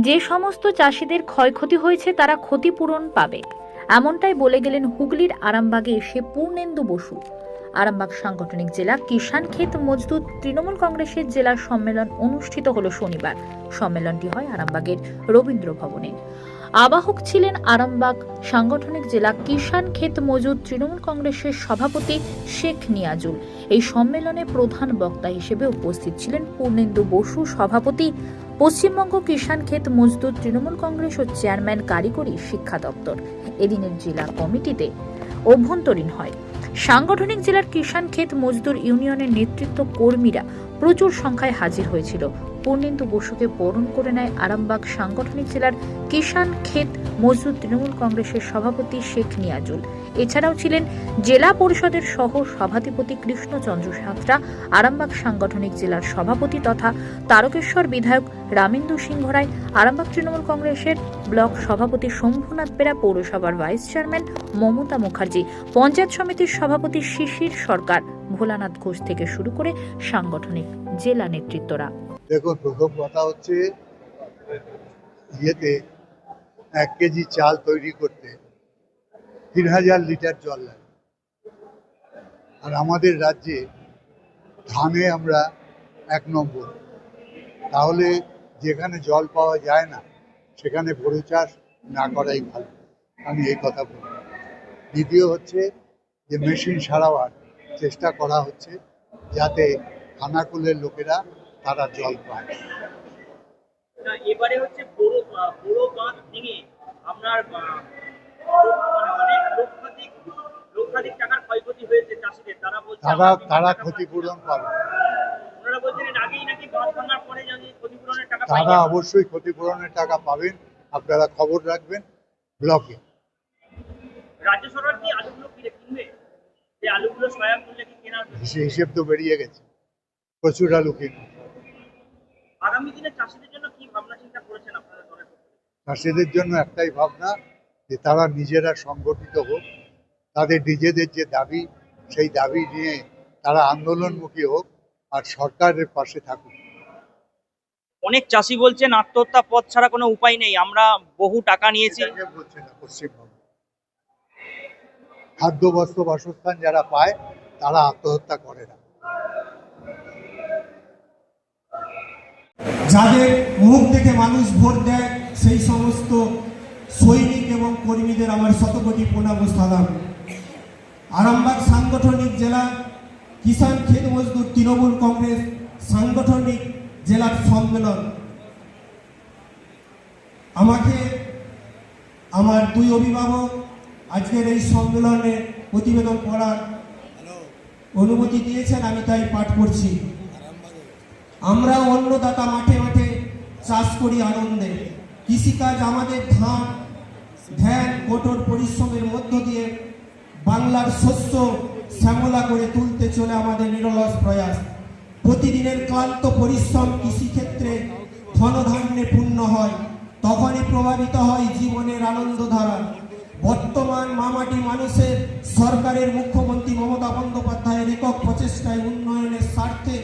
যে সমস্ত চাষিদের ক্ষয়ক্ষতি হয়েছে, তারা ক্ষতিপূরণ পাবে। এমনটাই বলে গেলেন হুগলির আরামবাগে এসে পূর্ণেন্দু বসু। আরামবাগ সাংগঠনিক জেলা কিষাণ ক্ষেত মজদুর তৃণমূল কংগ্রেসের জেলা সম্মেলন অনুষ্ঠিত হলো শনিবার। সম্মেলনটি হয় আরামবাগের রবীন্দ্র ভবনে। আবাহক ছিলেন আরামবাগ সাংগঠনিক জেলা কিষাণ ক্ষেত মজুদ তৃণমূল কংগ্রেসের সভাপতি শেখ নিয়াজুল। এই সম্মেলনে প্রধান বক্তা হিসেবে উপস্থিত ছিলেন পূর্ণেন্দু বসু সভাপতি পশ্চিমবঙ্গ কিষাণ ক্ষেত মজদুর তৃণমূল কংগ্রেস ও চেয়ারম্যান কারিগরি শিক্ষা দপ্তর। এদিনের জেলা কমিটিতে অভ্যন্তরীণ হয়। সাংগঠনিক জেলার কিষাণ ক্ষেত মজদুর ইউনিয়নের নেতৃত্ব কর্মীরা প্রচুর সংখ্যায় হাজির হয়েছিল। পূর্ণেন্দু বসুকে বরণ করে নেয় আরামবাগ সাংগঠনিক জেলার কিষাণ ক্ষেত মজদুর তৃণমূল কংগ্রেসের সভাপতি শেখ নিয়াজুল। এছাড়াও ছিলেন জেলা পরিষদের সহ সভাধিপতি কৃষ্ণচন্দ্র সাঁতরা, আরামবাগ সাংগঠনিক জেলার সভাপতি তথা তারকেশ্বর বিধায়ক রামেন্দু সিংহ রায়, আরামবাগ তৃণমূল কংগ্রেসের ব্লক সভাপতি শম্ভুনাথ বেরা পৌরসভার ভাইস চেয়ারম্যান মমতা মুখার্জি, পঞ্চায়েত সমিতির সভাপতি শিশির সরকার। ভোলানাথ ঘোষ থেকে শুরু করে সাংগঠনিক জেলা নেতৃত্বরা। দেখুন, প্রথম কথা হচ্ছে, ইয়েতে এক কেজি চাল তৈরি করতে তিন হাজার লিটার জল লাগে। আর আমাদের রাজ্যে ধানে আমরা এক নম্বর। তাহলে যেখানে জল পাওয়া যায় না, সেখানে গরু চাষ না করাই ভালো। আমি এই কথা বলি দ্বিতীয় হচ্ছে যে, মেশিন সারাবার চেষ্টা করা হচ্ছে যাতে খানাকুলের লোকেরা তারা জল পায়। এবারে হচ্ছে বড় বড় বাঁধ ভেঙে আপনার আহ, মানে অনেক লক্ষাধিক লক্ষাধিক টাকার ক্ষয়ক্ষতি হয়েছে চাষিদের। তারা বলছে তারা তারা ক্ষতিপূরণ পাবে। পাই। ওনারা বলছেন এর আগেই নাকি বাঁধ ভাঙার পরে যদি ক্ষতিপূরণের টাকা তারা অবশ্যই ক্ষতিপূরণের টাকা পাবেন। আপনারা খবর রাখবেন ব্লকে। রাজ্য সরকার কি আলুগুলো কিনবে? হিসেব তো বেরিয়ে গেছে। প্রচুর আলু কিনবে। আগামী দিনে চাষিদের জন্য কি ভাবনা চিন্তা করেছেন আপনারা দলের পক্ষ থেকে? চাষিদের জন্য একটাই ভাবনা যে তারা নিজেরা সংগঠিত হোক তাদের নিজেদের যে দাবি সেই দাবি নিয়ে তারা আন্দোলনমুখী হোক আর সরকারের পাশে থাকুক। অনেক চাষি বলছেন আত্মহত্যা পথ ছাড়া কোনো উপায় নেই। আমরা বহু টাকা নিয়েছি। পশ্চিমবঙ্গ। খাদ্য বস্ত্র বাসস্থান যারা পায়, তারা আত্মহত্যা করে না। যাদের মুখ থেকে মানুষ ভোট দেয়, সেই সমস্ত সৈনিক এবং কর্মীদের আমার শতকোটি প্রণাম সালাম। আরামবাগ সাংগঠনিক জেলা কিষাণ খেত মজদুর তৃণমূল কংগ্রেস সাংগঠনিক জেলার সম্মেলন। আমাকে আমার দুই অভিভাবক আজকের এই সম্মেলনে প্রতিবেদন পড়ার অনুমতি দিয়েছেন আমি তাই পাঠ করছি। আমরা অন্নদাতা মাঠে মাঠে চাষ করি আনন্দে। কৃষিকাজ আমাদের ধান ধ্যান কঠোর পরিশ্রমের মধ্য দিয়ে বাংলার শস্য শ্যামলা করে তুলতে চলে আমাদের নিরলস প্রয়াস। প্রতিদিনের ক্লান্ত পরিশ্রম কৃষিক্ষেত্রে ধনধান্যে পূর্ণ হয় তখনই প্রভাবিত হয় জীবনের আনন্দধারা। বর্তমান মামাটি মানুষের সরকারের মুখ্যমন্ত্রী মমতা বন্দ্যোপাধ্যায়ের একক প্রচেষ্টায় উন্নয়নের স্বার্থে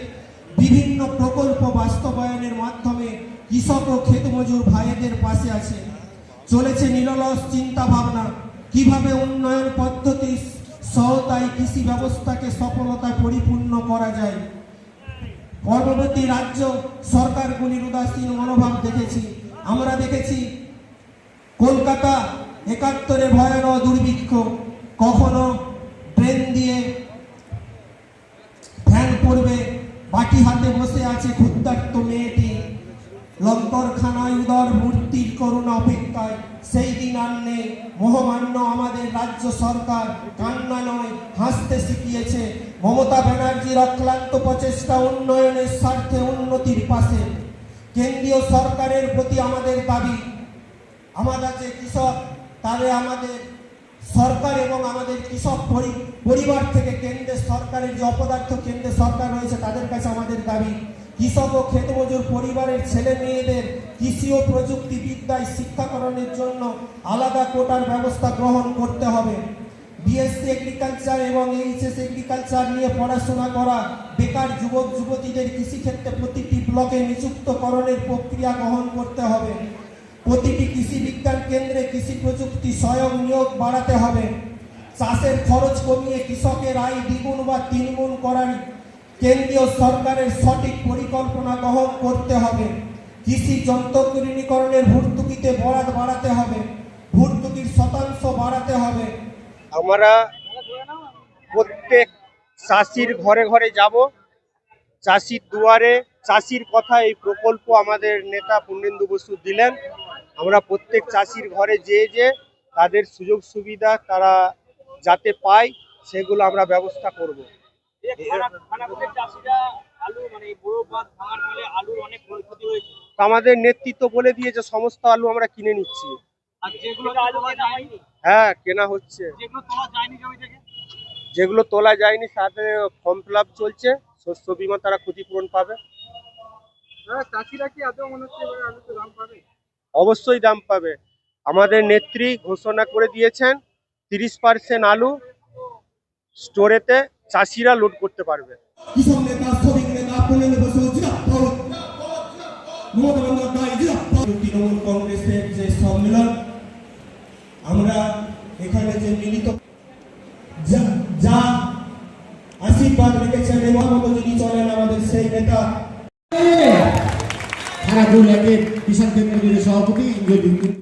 বিভিন্ন প্রকল্প বাস্তবায়নের মাধ্যমে কৃষক ও ক্ষেতমজুর ভাইদের পাশে আছে। চলেছে নিরলস চিন্তা ভাবনা কীভাবে উন্নয়ন পদ্ধতি সহতায় কৃষি ব্যবস্থাকে সফলতায় পরিপূর্ণ করা যায়? পরবর্তী রাজ্য সরকারগুলির উদাসীন মনোভাব দেখেছি। আমরা দেখেছি কলকাতা একাত্তরে ভয়ানক দুর্ভিক্ষ, কখনো ট্রেন দিয়ে ফ্যান পড়বে বাটি হাতে বসে আছে ক্ষুদ্রার্ত মেয়েটি। লঙ্করখানায় উদর মূর্তির করুণা অপেক্ষায়, সেই দিন আর নেই। মোহমান্য আমাদের রাজ্য সরকার কান্না নয়, হাসতে শিখিয়েছে। মমতা ব্যানার্জির অক্লান্ত প্রচেষ্টা উন্নয়নের স্বার্থে উন্নতির পাশে। কেন্দ্রীয় সরকারের প্রতি আমাদের দাবি, আমাদের যে কৃষক তাহলে আমাদের সরকার এবং আমাদের কৃষক পরি- পরিবার থেকে কেন্দ্রের সরকারের যে অপদার্থ কেন্দ্রের সরকার রয়েছে, তাদের কাছে আমাদের দাবি, কৃষক ও ক্ষেতমজুর পরিবারের ছেলে মেয়েদের কৃষি ও প্রযুক্তিবিদ্যায় শিক্ষাকরণের জন্য আলাদা কোটার ব্যবস্থা গ্রহণ করতে হবে। বিএসসি এগ্রিকালচার এবং এইচএস এগ্রিকালচার নিয়ে পড়াশোনা করা বেকার যুবক, যুবতীদের কৃষিক্ষেত্রে প্রতিটি ব্লকে নিযুক্তকরণের প্রক্রিয়া গ্রহণ করতে হবে। কৃষি প্রযুক্তি স্বয়ং নিয়োগ বাড়াতে হবে। চাষের খরচ কমিয়ে কৃষকের আয় দ্বিগুণ বা তিনগুণ করার কেন্দ্রীয় সরকারের সঠিক পরিকল্পনা গ্রহণ করতে হবে। কৃষি যন্ত্রকরণীকরণের ভর্তুকিতে বরাদ বাড়াতে হবে। ভর্তুকির শতাংশ বাড়াতে হবে। আমরা প্রত্যেক চাষির ঘরে ঘরে যাব। চাষির দুয়ারে, চাষির কথা এই প্রকল্প আমাদের নেতা পূর্ণেন্দু বসু দিলেন। আমরা প্রত্যেক চাষির ঘরে যেয়ে যে তাদের সুযোগ সুবিধা তারা যাতে পায় সেগুলো আমরা ব্যবস্থা করব। মানে আমাদের নেতৃত্ব বলে দিয়েছে সমস্ত আলু আমরা কিনে নিচ্ছি। হ্যাঁ কেনা হচ্ছে। যেগুলো তোলা যায়নি জমি যেগুলো তোলা যায়নি সাথে ফর্ম ফিল চলছে শস্য বীমা তারা ক্ষতিপূরণ পাবে। চাষিরা কি আদৌ মনে হচ্ছে আলুতে দাম পাবে? অবশ্যই দাম পাবে। আমাদের নেত্রী ঘোষণা করে দিয়েছেন, তিরিশ পার্সেন্ট আলু স্টোরেতে চাষিরা লোড করতে পারবে। আমরা এখানে যে মিলিত যা- আশীর্বাদ রেখেছেন চলেন আমাদের সেই নেতা খারাপ একের কিষাণ কেন্দ্রের সভাপতি ইন্দ্রজিৎ